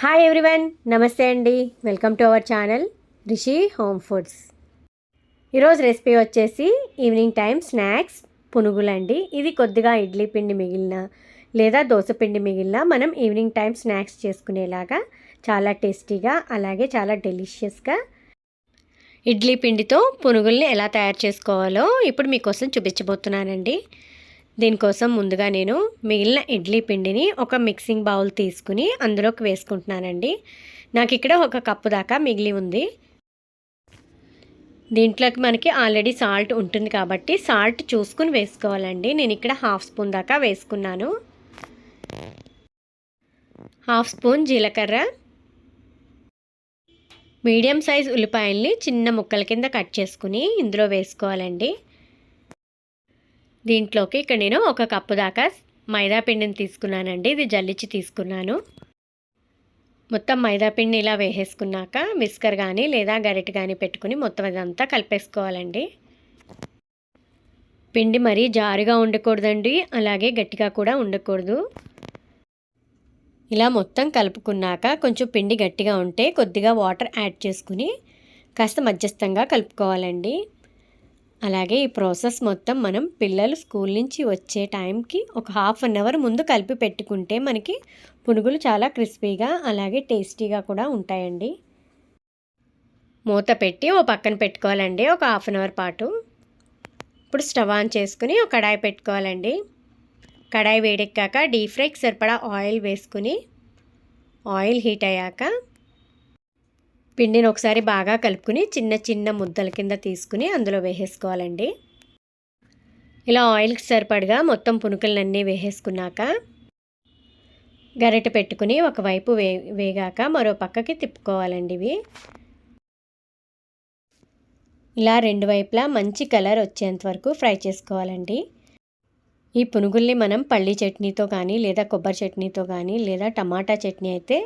Hi everyone నమస్తే అండి. Welcome to our channel Rishi home foods ఈరోజు రెసిపీ వచ్చేసి ఈవినింగ్ టైం స్నాక్స్ పునుగులండి. ఇది కొద్దిగా ఇడ్లీ పిండి మిగిలిన లేదా దోశ పిండి మిగిలిన మనం ఈవినింగ్ టైం స్నాక్స్ చేసుకునేలాగా చాలా టేస్టీగా అలాగే చాలా డెలిషియస్గా ఇడ్లీ పిండితో పునుగుల్ని ఎలా తయారు చేసుకోవాలో ఇప్పుడు మీకోసం చూపించబోతున్నానండి. దీనికోసం ముందుగా నేను మిగిలిన ఇడ్లీ పిండిని ఒక మిక్సింగ్ బౌల్ తీసుకుని అందులోకి వేసుకుంటున్నానండి. నాకు ఇక్కడ ఒక కప్పు దాకా మిగిలి ఉంది. దీంట్లోకి మనకి ఆల్రెడీ సాల్ట్ ఉంటుంది కాబట్టి సాల్ట్ చూసుకుని వేసుకోవాలండి. నేను ఇక్కడ హాఫ్ స్పూన్ దాకా వేసుకున్నాను. హాఫ్ స్పూన్ జీలకర్ర. మీడియం సైజ్ ఉల్లిపాయల్ని చిన్న ముక్కల కింద కట్ చేసుకుని ఇందులో వేసుకోవాలండి. దీంట్లోకి ఇక్కడ నేను ఒక కప్పు దాకా మైదా పిండిని తీసుకున్నానండి. ఇది జల్లిచ్చి తీసుకున్నాను. మొత్తం మైదాపిండి ఇలా వేసేసుకున్నాక విస్కర్ కానీ లేదా గరిటె కానీ పెట్టుకుని మొత్తం అదంతా కలిపేసుకోవాలండి. పిండి మరీ జారుగా ఉండకూడదండి. అలాగే గట్టిగా కూడా ఉండకూడదు. ఇలా మొత్తం కలుపుకున్నాక కొంచెం పిండి గట్టిగా ఉంటే కొద్దిగా వాటర్ యాడ్ చేసుకుని కాస్త మధ్యస్థంగా కలుపుకోవాలండి. అలాగే ఈ ప్రాసెస్ మొత్తం మనం పిల్లలు స్కూల్ నుంచి వచ్చే టైంకి ఒక హాఫ్ అన్ అవర్ ముందు కలిపి పెట్టుకుంటే మనకి పునుగులు చాలా క్రిస్పీగా అలాగే టేస్టీగా కూడా ఉంటాయండి. మూత పెట్టి ఓ పక్కన పెట్టుకోవాలండి ఒక హాఫ్ అన్ అవర్ పాటు. ఇప్పుడు స్టవ్ ఆన్ చేసుకుని ఒక కడాయి పెట్టుకోవాలండి. కడాయి వేడెక్కాక డీప్ ఫ్రైకి సరిపడా ఆయిల్ వేసుకుని ఆయిల్ హీట్ అయ్యాక పిండిని ఒకసారి బాగా కలుపుకుని చిన్న చిన్న ముద్దల కింద తీసుకుని అందులో వేసేసుకోవాలండి. ఇలా ఆయిల్కి సరిపడగా మొత్తం పునుకులన్నీ వేసేసుకున్నాక గరిట పెట్టుకుని ఒకవైపు వే వేగాక మరో పక్కకి తిప్పుకోవాలండి ఇవి. ఇలా రెండు వైపులా మంచి కలర్ వచ్చేంత వరకు ఫ్రై చేసుకోవాలండి. ఈ పునుగుల్ని మనం పల్లి చట్నీతో కానీ లేదా కొబ్బరి చట్నీతో కానీ లేదా టమాటా చట్నీ అయితే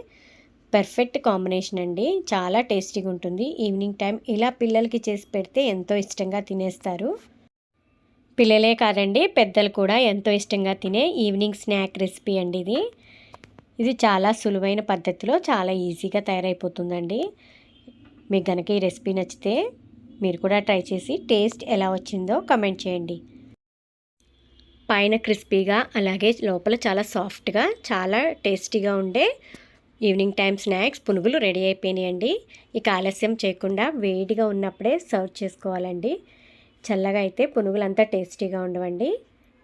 పర్ఫెక్ట్ కాంబినేషన్ అండి. చాలా టేస్టీగా ఉంటుంది. ఈవినింగ్ టైం ఇలా పిల్లలకి చేసి పెడితే ఎంతో ఇష్టంగా తినేస్తారు. పిల్లలే కాదండి పెద్దలు కూడా ఎంతో ఇష్టంగా తినే ఈవినింగ్ స్నాక్ రెసిపీ అండి ఇది. ఇది చాలా సులువైన పద్ధతిలో చాలా ఈజీగా తయారైపోతుందండి. మీకు కనుక ఈ రెసిపీ నచ్చితే మీరు కూడా ట్రై చేసి టేస్ట్ ఎలా వచ్చిందో కమెంట్ చేయండి. పైన క్రిస్పీగా అలాగే లోపల చాలా సాఫ్ట్గా చాలా టేస్టీగా ఉండే ఈవినింగ్ టైం స్నాక్స్ పునుగులు రెడీ అయిపోయినాయండి. ఇక ఆలస్యం చేయకుండా వేడిగా ఉన్నప్పుడే సర్వ్ చేసుకోవాలండి. చల్లగా అయితే పునుగులు అంతా టేస్టీగా ఉండవండి.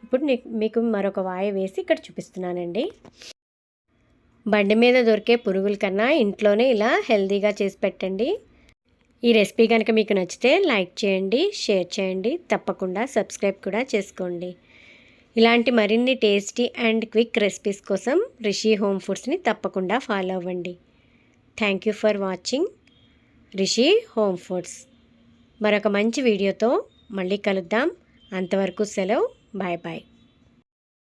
ఇప్పుడు మీకు మరొక వాయ వేసి ఇక్కడ చూపిస్తున్నానండి. బండి మీద దొరికే పురుగుల కన్నా ఇంట్లోనే ఇలా హెల్తీగా చేసి పెట్టండి. ఈ రెసిపీ కనుక మీకు నచ్చితే లైక్ చేయండి షేర్ చేయండి తప్పకుండా సబ్స్క్రైబ్ కూడా చేసుకోండి. ఇలాంటి మరిన్ని టేస్టీ అండ్ క్విక్ రెసిపీస్ కోసం రిషి హోమ్ ఫుడ్స్ని తప్పకుండా ఫాలో అవ్వండి. Thank you for watching Rishi home foods. మరొక మంచి వీడియోతో మళ్ళీ కలుద్దాం. అంతవరకు సెలవు. Bye bye.